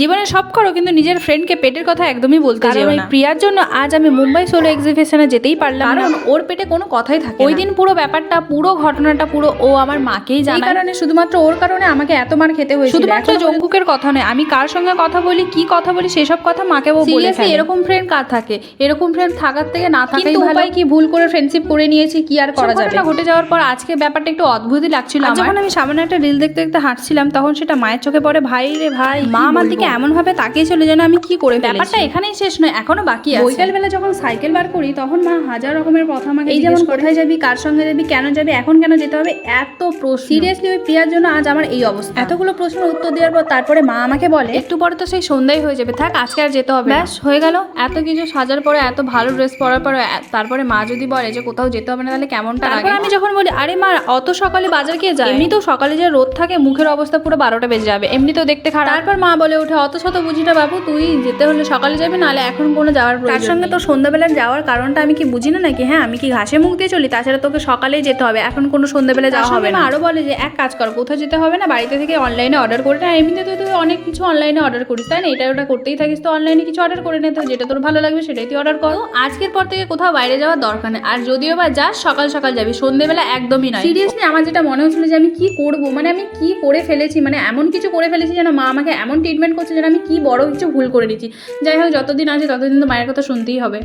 জীবনে সব করো কিন্তু নিজের ফ্রেন্ডকে পেটের কথা একদমই বলতে যেও না। প্রিয়ার জন্য আজ আমি মুম্বাই সোলো এক্সিবিশনে যেতেই পারলাম কারণ ওর পেটে কোনো কথাই থাকে ওই দিন পুরো ব্যাপারটা পুরো ঘটনাটা পুরো ও আমার মাকেই এই কারণে শুধুমাত্র ওর কারণে আমাকে এত মার খেতে হয়েছে শুধুমাত্র জঙ্কুকের কথা নয় আমি কার সঙ্গে কথা বলি কি কথা বলি সেসব কথা মাকে বলে এরকম ফ্রেন্ড কার থাকে? এরকম ফ্রেন্ড থাকার থেকে না থাকাই কিন্তু ভালো। উপায় কি? ভুল করে ফ্রেন্ডশিপ করে নিয়েছি কি আর করা যাবে? ঘটে যাওয়ার পর আজকে ব্যাপারটা একটু অদ্ভুতই লাগছিল যখন আমি সামনে একটা রিল দেখতে দেখতে হাঁটছিলাম তখন সেটা মায়ের চোখে পড়ে। ভাই রে ভাই মা আমার দিকে এমন ভাবে তাকিয়ে চলে যেন আমি কি করে ব্যাপারটা এখানেই শেষ নয় এখনও বাকি আছে। বৈকাল বেলা যখন সাইকেল বার করি তখন মা হাজার রকমের কথা আমাকে এই যেমন যেমন কোথায় যাবি কার সঙ্গে যাবি কেন যাবি এখন কেন যেতে হবে এত প্রশ্ন। সিরিয়াসলি ওই প্রিয়ার জন্য আজ আমার এই অবস্থা। এতগুলো প্রশ্ন উত্তর দেওয়ার পর তারপরে মা আমাকে বলে একটু পরে তো সেই সন্ধ্যাই হয়ে যাবে থাক আজকে আর যেতে হবে ব্যাস হয়ে গেল। এত কিছু সাজার পরে এত ভালো ড্রেস পরার পরে তারপরে মা যদি বলে যে কোথাও যেতে হবে না তাহলে কেমনটা লাগে? আমি যখন বলি আরে মা অত সকালে বাজার কে যায়? এমনিতেও সকালে যে রোদ থাকে মুখের অবস্থা পুরো বারোটা বেজে যাবে এমনিতেও দেখতে খারাপ। তারপর মা বলে ওঠে অত শত বুঝি না বাবু তুই যেতে হলে সকালে যাবি নাহলে এখন কোনো যাওয়ার তার সঙ্গে। তো সন্ধ্যাবেলার যাওয়ার কারণটা আমি কি বুঝি না নাকি? হ্যাঁ আমি কি ঘাসে মুখ দিয়ে চলি? তাছাড়া তোকে সকালেই যেতে হবে এখন কোনো সন্ধ্যাবেলা যাওয়া হবে না। আরও বলে যে এক কাজ কর কোথাও যেতে হবে না বাড়িতে থেকে অনলাইনে অর্ডার করে না। এমনিতে তুই তুই অনেক কিছু অনলাইনে অর্ডার করিস তাই না? এটা ওটা করতেই থাকিস তো অনলাইনে কিছু অর্ডার করে নে তো যেটা তোর ভালো লাগবে সেটাই তুই অর্ডার কর। আজকের পর থেকে কোথাও বাইরে যাওয়ার দরকার নেই। আর যদিও বা যাস সকাল সকাল যাবি সন্ধেবেলা একদমই নয়। সিরিয়াসলি আমার যেটা মনে হচ্ছিল যে আমি কি করব? মানে আমি কি করে ফেলেছি? মানে এমন কিছু করে ফেলেছি যেন মা আমাকে এমন ট্রিটমেন্ট করছে যেন আমি কি বড় কিছু ভুল করে দিচ্ছি যাই হোক, যতদিন আছে ততদিন তো মায়ের কথা শুনতেই হবে।